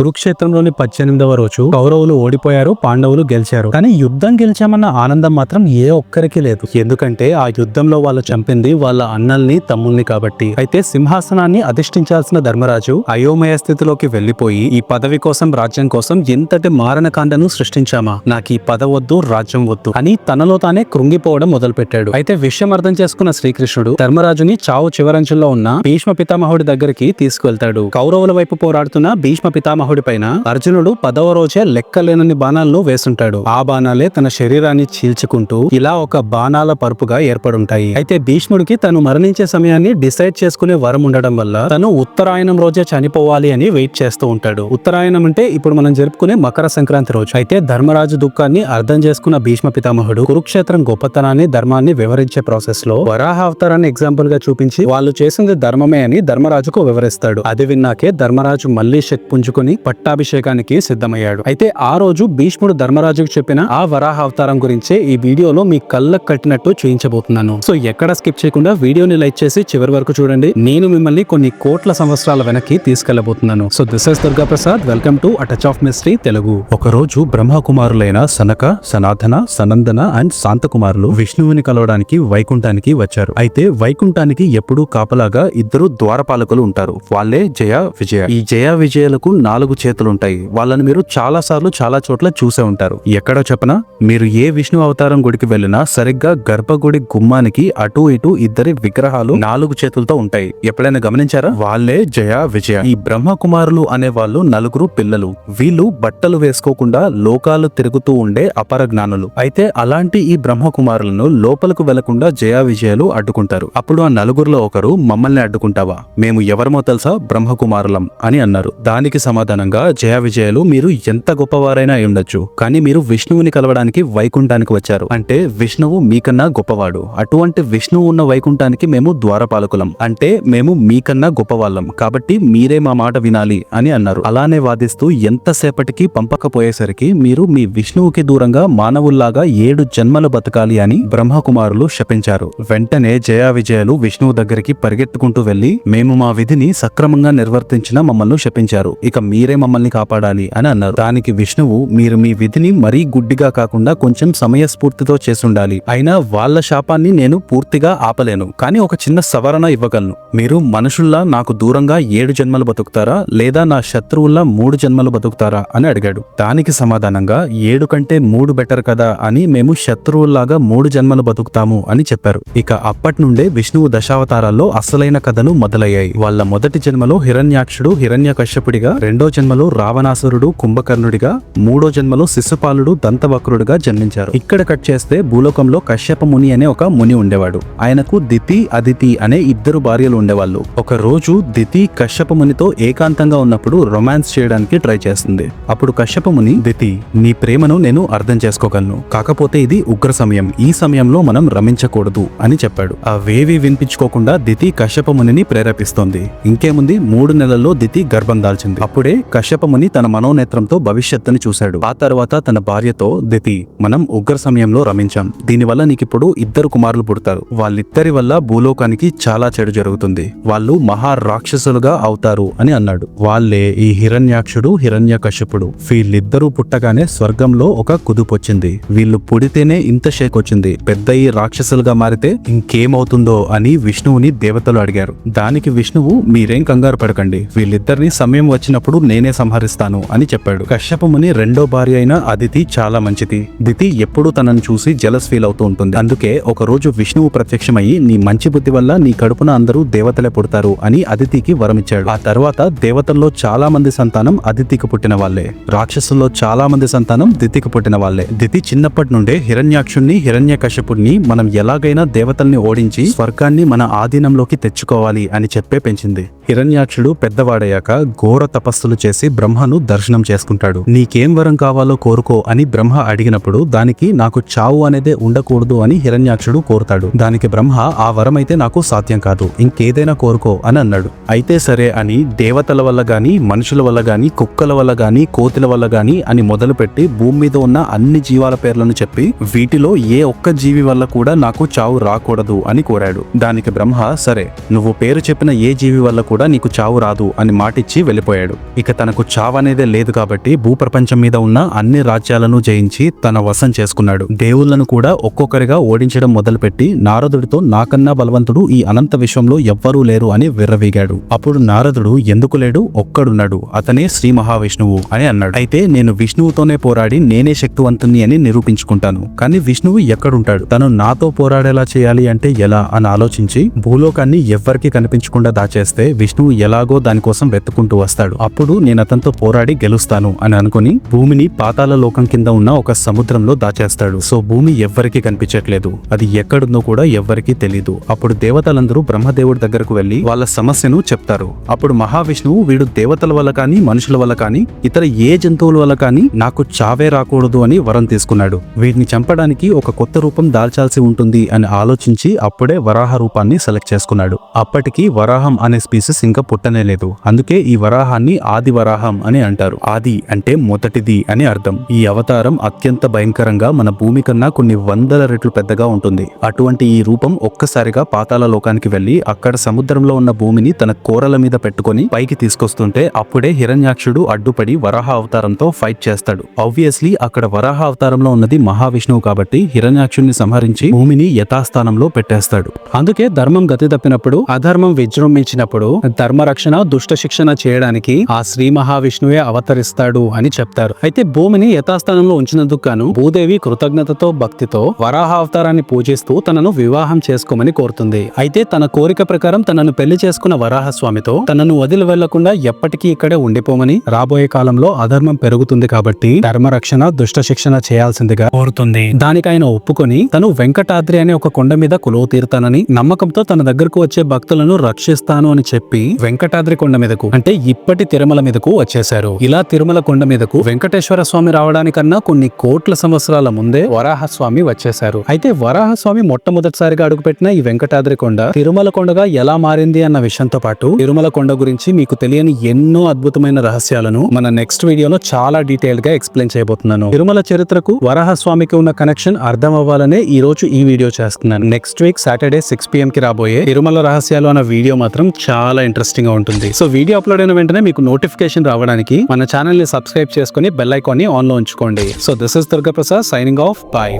కురుక్షేత్రంలోని పద్దెనిమిదవ రోజు కౌరవులు ఓడిపోయారు పాండవులు గెలిచారు. కానీ యుద్ధం గెలిచామన్న ఆనందం మాత్రం ఏ ఒక్కరికి లేదు. ఎందుకంటే ఆ యుద్ధంలో వాళ్ళు చంపింది వాళ్ళ అన్నల్ని తమ్ముల్ని కాబట్టి. అయితే సింహాసనాన్ని అధిష్ఠించాల్సిన ధర్మరాజు అయోమయ స్థితిలోకి వెళ్ళిపోయి ఈ పదవి కోసం రాజ్యం కోసం ఎంతటి మారణకాండను సృష్టించామా? నాకు ఈ పదవద్దు వద్దు రాజ్యం వద్దు అని తనలో తానే కృంగిపోవడం మొదలుపెట్టాడు. అయితే విషయం అర్థం చేసుకున్న శ్రీకృష్ణుడు ధర్మరాజుని చావు చివరంచుల్లో ఉన్న భీష్మ పితామహుడి దగ్గరికి తీసుకువెళ్తాడు. కౌరవుల వైపు పోరాడుతున్న భీష్మ పితామహుడు పైన అర్జునుడు పదవ రోజే లెక్కలేనని బాణాలను వేసుంటాడు. ఆ బాణాలే తన శరీరాన్ని చీల్చుకుంటూ ఇలా ఒక బాణాల పరుపుగా ఏర్పడుంటాయి. అయితే భీష్ముడికి తను మరణించే సమయాన్ని డిసైడ్ చేసుకునే వరం ఉండడం వల్ల తను ఉత్తరాయణం రోజే చనిపోవాలి అని వెయిట్ చేస్తూ ఉంటాడు. ఉత్తరాయణం అంటే ఇప్పుడు మనం జరుపుకునే మకర సంక్రాంతి రోజు. అయితే ధర్మరాజు దుఃఖాన్ని అర్థం చేసుకున్న భీష్మ పితామహుడు కురుక్షేత్రం గొప్పతనాన్ని ధర్మాన్ని వివరించే ప్రాసెస్లో వరాహ అవతారాన్ని ఎగ్జాంపుల్గా చూపించి వాళ్ళు చేసింది ధర్మమే అని ధర్మరాజుకు వివరిస్తాడు. అది విన్నాకే ధర్మరాజు మళ్ళీ శక్ పుంజుకుని పట్టాభిషేకానికి సిద్ధమయ్యాడు. అయితే ఆ రోజు భీష్ముడు ధర్మరాజుకు చెప్పిన ఆ వరాహ అవతారం గురించే ఈ వీడియోలో మీ కళ్ళకు కట్టినట్టు చూయించబోతున్నాను సో ఎక్కడ స్కిప్ చేయకుండా వీడియోని లైక్ చేసి చివరి వరకు చూడండి. నేను మిమ్మల్ని కొన్ని కోట్ల సంవత్సరాల వెనక్కి తీసుకెళ్ళబోతున్నాను. So this is Durga Prasad welcome to a touch of mystery Telugu. ఒకరోజు బ్రహ్మకుమారులైన సనక సనాతన సనందన అండ్ శాంతకుమారులు విష్ణువుని కలవడానికి వైకుంఠానికి వచ్చారు. అయితే వైకుంఠానికి ఎప్పుడూ కాపలాగా ఇద్దరు ద్వారపాలకులు ఉంటారు. వాళ్ళే జయ విజయ. ఈ జయ విజయలకు నాలుగు చేతులుంటాయి. వాళ్ళని మీరు చాలా సార్లు చాలా చోట్ల చూసే ఉంటారు. ఎక్కడో చెప్పనా? మీరు ఏ విష్ణు అవతారం గుడికి వెళ్ళినా సరిగ్గా గర్భగుడి గుమ్మానికి అటు ఇటు ఇద్దరి విగ్రహాలు నాలుగు చేతులతో ఉంటాయి. ఎప్పుడైనా గమనించారా? వాళ్ళే జయ విజయ. ఈ బ్రహ్మ కుమారులు అనే వాళ్ళు నలుగురు పిల్లలు. వీళ్ళు బట్టలు వేసుకోకుండా లోకాలు తిరుగుతూ ఉండే అపర జ్ఞానులు. అయితే అలాంటి ఈ బ్రహ్మ కుమారులను లోపలకు వెళ్ళకుండా జయ విజయాలు అడ్డుకుంటారు. అప్పుడు ఆ నలుగురిలో ఒకరు మమ్మల్ని అడ్డుకుంటావా? మేము ఎవరమో తెలుసా? బ్రహ్మ కుమారులం అని అన్నారు. దానికి సమాధానం సమాధానంగా జయ విజయాలు మీరు ఎంత గొప్పవారైనా అయి ఉండొచ్చు. కానీ మీరు విష్ణువుని కలవడానికి వైకుంఠానికి వచ్చారు. అంటే విష్ణువు మీకన్నా గొప్పవాడు. అటువంటి విష్ణువు ఉన్న వైకుంఠానికి మేము ద్వారపాలకులం. అంటే మేము మీకన్నా గొప్పవాళ్ళం. కాబట్టి మీరే మా మాట వినాలి అని అన్నారు. అలానే వాదిస్తూ ఎంతసేపటికి పంపకపోయేసరికి మీరు మీ విష్ణువుకి దూరంగా మానవుల్లాగా ఏడు జన్మలు బతకాలి అని బ్రహ్మకుమారులు శపించారు. వెంటనే జయ విజయాలు విష్ణువు దగ్గరికి పరిగెత్తుకుంటూ వెళ్ళి మేము మా విధిని సక్రమంగా నిర్వర్తించిన మమ్మల్ని శపించారు. ఇక మీ మీరే మమ్మల్ని కాపాడాలి అని అన్నారు. దానికి విష్ణువు మీరు మీ విధిని మరీ గుడ్డిగా కాకుండా కొంచెం సమయస్ఫూర్తితో చేసుండాలి అయినా వాళ్ళ శాపాన్ని నేను పూర్తిగా ఆపలేను. కానీ ఒక చిన్న సవరణ ఇవ్వగలను. మీరు మనుషుల్లా నాకు దూరంగా ఏడు జన్మలు బతుకుతారా? లేదా నా శత్రువుల్లా మూడు జన్మలు బతుకుతారా? అని అడిగాడు. దానికి సమాధానంగా ఏడు కంటే మూడు బెటర్ కదా అని మేము శత్రువుల్లాగా మూడు జన్మలు బతుకుతాము అని చెప్పారు. ఇక అప్పటి నుండే విష్ణువు దశావతారాల్లో అసలైన కథలు మొదలయ్యాయి. వాళ్ళ మొదటి జన్మలో హిరణ్యాక్షుడు హిరణ్య కశ్యపుడిగా రెండో జన్మలో రావణాసురుడు కుంభకర్ణుడిగా మూడో జన్మలో శిశుపాలుడు దంతవక్రుడిగా జన్మించారు. ఇక్కడ కట్ చేస్తే భూలోకంలో కశ్యప ముని అనే ఒక ముని ఉండేవాడు. ఆయనకు దితి అదితి అనే ఇద్దరు భార్యలు ఉండేవాళ్ళు. ఒక రోజు దితి కశ్యప మునితో ఏకాంతంగా ఉన్నప్పుడు రొమాన్స్ చేయడానికి ట్రై చేస్తుంది. అప్పుడు కశ్యప ముని దితి నీ ప్రేమను నేను అర్థం చేసుకోగలను. కాకపోతే ఇది ఉగ్ర సమయం. ఈ సమయంలో మనం రమించకూడదు అని చెప్పాడు. అవేవి వినిపించుకోకుండా దితి కశ్యప మునిని ప్రేరేపిస్తోంది. ఇంకేముంది? మూడు నెలల్లో దితి గర్భం దాల్చింది. అప్పుడే కశ్యపముని తన మనోనేత్రంతో భవిష్యత్తుని చూశాడు. ఆ తర్వాత తన భార్యతో దితి మనం ఉగ్ర సమయంలో రమించాం. దీనివల్ల నీకిప్పుడు ఇద్దరు కుమారులు పుడతారు. వాళ్ళిద్దరి వల్ల భూలోకానికి చాలా చెడు జరుగుతుంది. వాళ్ళు మహా రాక్షసులుగా అవుతారు అని అన్నాడు. వాళ్ళే ఈ హిరణ్యాక్షుడు హిరణ్య కశ్యపుడు వీళ్ళిద్దరూ పుట్టగానే స్వర్గంలో ఒక కుదుపొచ్చింది. వీళ్ళు పుడితేనే ఇంత షేక్ వచ్చింది పెద్ద ఈ రాక్షసులుగా మారితే ఇంకేమవుతుందో అని విష్ణువుని దేవతలు అడిగారు. దానికి విష్ణువు మీరేం కంగారు పడకండి. వీళ్ళిద్దరిని సమయం వచ్చినప్పుడు నేనే సంహరిస్తాను అని చెప్పాడు. కశ్యపముని రెండో భార్య అయిన అదితి చాలా మంచిది. దితి ఎప్పుడూ తనను చూసి జలస్ ఫీల్ అవుతూ ఉంటుంది. అందుకే ఒక రోజు విష్ణువు ప్రత్యక్షమయ్యి నీ మంచి బుద్ధి వల్ల నీ కడుపున అందరూ దేవతలే పుడతారు అని అదితికి వరమిచ్చాడు. ఆ తర్వాత దేవతల్లో చాలా మంది సంతానం అదితికి పుట్టిన వాళ్ళే. రాక్షసుల్లో చాలా మంది సంతానం దితికి పుట్టిన వాళ్ళే. దితి చిన్నప్పటి నుండే హిరణ్యాక్షుణ్ణి హిరణ్య కశ్యపుణ్ణి మనం ఎలాగైనా దేవతల్ని ఓడించి స్వర్గాన్ని మన ఆధీనంలోకి తెచ్చుకోవాలి అని చెప్పే పెంచింది. హిరణ్యాక్షుడు పెద్దవాడయ్యాక ఘోర తపస్సులు చేసి బ్రహ్మను దర్శనం చేసుకుంటాడు. నీకేం వరం కావాలో కోరుకో అని బ్రహ్మ అడిగినప్పుడు దానికి నాకు చావు అనేదే ఉండకూడదు అని హిరణ్యాక్షుడు కోరుతాడు. దానికి బ్రహ్మ ఆ వరం అయితే నాకు సాధ్యం కాదు. ఇంకేదైనా కోరుకో అని అన్నాడు. అయితే సరే అని దేవతల వల్ల గాని మనుషుల వల్ల గాని కుక్కల వల్ల గాని కోతుల వల్ల గాని అని మొదలుపెట్టి భూమి మీద ఉన్న అన్ని జీవాల పేర్లను చెప్పి వీటిలో ఏ ఒక్క జీవి వల్ల కూడా నాకు చావు రాకూడదు అని కోరాడు. దానికి బ్రహ్మ సరే నువ్వు పేరు చెప్పిన ఏ జీవి వల్ల కూడా నీకు చావు రాదు అని మాటిచ్చి వెళ్ళిపోయాడు. ఇక ఇక తనకు చావనేదే లేదు కాబట్టి భూప్రపంచం మీద ఉన్న అన్ని రాజ్యాలను జయించి తన వశం చేసుకున్నాడు. దేవుళ్ళను కూడా ఒక్కొక్కరిగా ఓడించడం మొదలుపెట్టి నారదుడితో నాకన్నా బలవంతుడు ఈ అనంత విశ్వంలో ఎవ్వరూ లేరు అని విర్రవీగాడు. అప్పుడు నారదుడు ఎందుకు లేడు? ఒక్కడున్నాడు. అతనే శ్రీ మహావిష్ణువు అని అన్నాడు. అయితే నేను విష్ణువుతోనే పోరాడి నేనే శక్తివంతుని అని నిరూపించుకుంటాను. కానీ విష్ణువు ఎక్కడుంటాడు? తను నాతో పోరాడేలా చేయాలి అంటే ఎలా? అని ఆలోచించి భూలోకాన్ని ఎవ్వరికి కనిపించకుండా దాచేస్తే విష్ణువు ఎలాగో దానికోసం వెతుకుంటూ వస్తాడు. అప్పుడు నేను అతనితో పోరాడి గెలుస్తాను అని అనుకుని భూమిని పాతాల లోకం కింద ఉన్న ఒక సముద్రంలో దాచేస్తాడు. సో భూమి ఎవ్వరికి కనిపించట్లేదు. అది ఎక్కడుందో కూడా ఎవ్వరికీ తెలీదు. అప్పుడు దేవతలందరూ బ్రహ్మదేవుడి దగ్గరకు వెళ్ళి వాళ్ళ సమస్యను చెప్తారు. అప్పుడు మహావిష్ణువు వీడు దేవతల వల్ల కానీ మనుషుల వల్ల కానీ ఇతర ఏ జంతువుల వల్ల కానీ నాకు చావే రాకూడదు అని వరం తీసుకున్నాడు. వీటిని చంపడానికి ఒక కొత్త రూపం దాల్చాల్సి ఉంటుంది అని ఆలోచించి అప్పుడే వరాహ రూపాన్ని సెలెక్ట్ చేసుకున్నాడు. అప్పటికి వరాహం అనే స్పీసెస్ ఇంకా పుట్టనే లేదు. అందుకే ఈ వరాహాన్ని ఆదివరాహం అని అంటారు. ఆది అంటే మొదటిది అని అర్థం. ఈ అవతారం అత్యంత భయంకరంగా మన భూమి కన్నా కొన్ని వందల రెట్లు పెద్దగా ఉంటుంది. అటువంటి ఈ రూపం ఒక్కసారిగా పాతాల లోకానికి వెళ్ళి అక్కడ సముద్రంలో ఉన్న భూమిని తన కోరల మీద పెట్టుకొని పైకి తీసుకొస్తుంటే అప్పుడే హిరణ్యాక్షుడు అడ్డుపడి వరాహ అవతారంతో ఫైట్ చేస్తాడు. ఆబ్వియస్లీ అక్కడ వరాహ అవతారంలో ఉన్నది మహావిష్ణువు కాబట్టి హిరణ్యాక్షుడిని సంహరించి భూమిని యథాస్థానంలో పెట్టేస్తాడు. అందుకే ధర్మం గతి తప్పినప్పుడు అధర్మం విజృంభించినప్పుడు ధర్మరక్షణ దుష్ట శిక్షణ చేయడానికి ఆ శ్రీ మహావిష్ణువే అవతరిస్తాడు అని చెప్తారు. అయితే భూమిని యథాస్థానంలో ఉంచినందుకు గాను భూదేవి కృతజ్ఞతతో భక్తితో వరాహ అవతారాన్ని పూజిస్తూ తనను వివాహం చేసుకోమని కోరుతుంది. అయితే తన కోరిక ప్రకారం తనను పెళ్ళి చేసుకున్న వరాహ స్వామితో తనను వదిలి వెళ్ళకుండా ఎప్పటికీ ఇక్కడే ఉండిపోమని రాబోయే కాలంలో అధర్మం పెరుగుతుంది కాబట్టి ధర్మరక్షణ దుష్ట శిక్షణ చేయాల్సిందిగా కోరుతుంది. దానికి ఆయన ఒప్పుకొని తను వెంకటాద్రి అనే ఒక కొండ మీద కులువ తీరుతానని నమ్మకంతో తన దగ్గరకు వచ్చే భక్తులను రక్షిస్తాను అని చెప్పి వెంకటాద్రి కొండ మీదకు అంటే ఇప్పటి తిరుమల మీదకు వచ్చేశారు. ఇలా తిరుమల కొండ మీదకు వెంకటేశ్వర స్వామి రావడానికన్నా కొన్ని కోట్ల సంవత్సరాల ముందే వరాహ స్వామి వచ్చేశారు. అయితే వరాహ స్వామి మొట్టమొదటిసారిగా అడుగుపెట్టిన ఈ వెంకటాద్రి కొండ తిరుమల కొండగా ఎలా మారింది అన్న విషయంతో పాటు తిరుమల కొండ గురించి మీకు తెలియని ఎన్నో అద్భుతమైన రహస్యాలను మన నెక్స్ట్ వీడియోలో చాలా డీటెయిల్గా ఎక్స్ప్లెయిన్ చేయబోతున్నాను. తిరుమల చరిత్రకు వరాహ స్వామికి ఉన్న కనెక్షన్ అర్థం అవ్వాలనే ఈ రోజు ఈ వీడియో చేస్తున్నాను. Next week Saturday six PM కి రాబోయే తిరుమల రహస్యాలు అన్న వీడియో మాత్రం చాలా ఇంట్రెస్టింగ్గా ఉంటుంది. సో వీడియో అప్లోడ్ అయిన వెంటనే మీకు నోటిఫికేషన్ రావడానికి మన ఛానల్ని సబ్స్క్రైబ్ చేసుకుని బెల్ ఐకాన్ని ఆన్లో ఉంచుకోండి. So this is Durga Prasad signing off bye